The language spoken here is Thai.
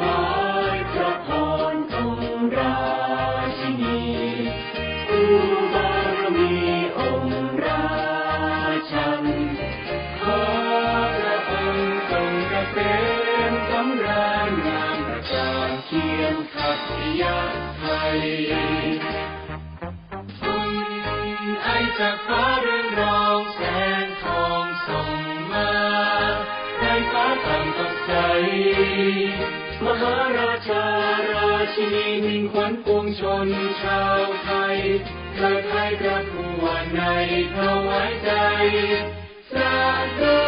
วายพระพรขงราชินีผู้บารมีองค์ราชันขอพระองค์ทรงกระเกมสำรงามประจานเคียงขัตยาไทยคุณไอจะฟ้าเรื่องรองแสงทองส่มาในฟ้าต่างกใจ มหาราชาราชินีมิ่งขวัญปวงชนชาวไทยเกิดไทยพระผู้วันในถวายใจสาธุ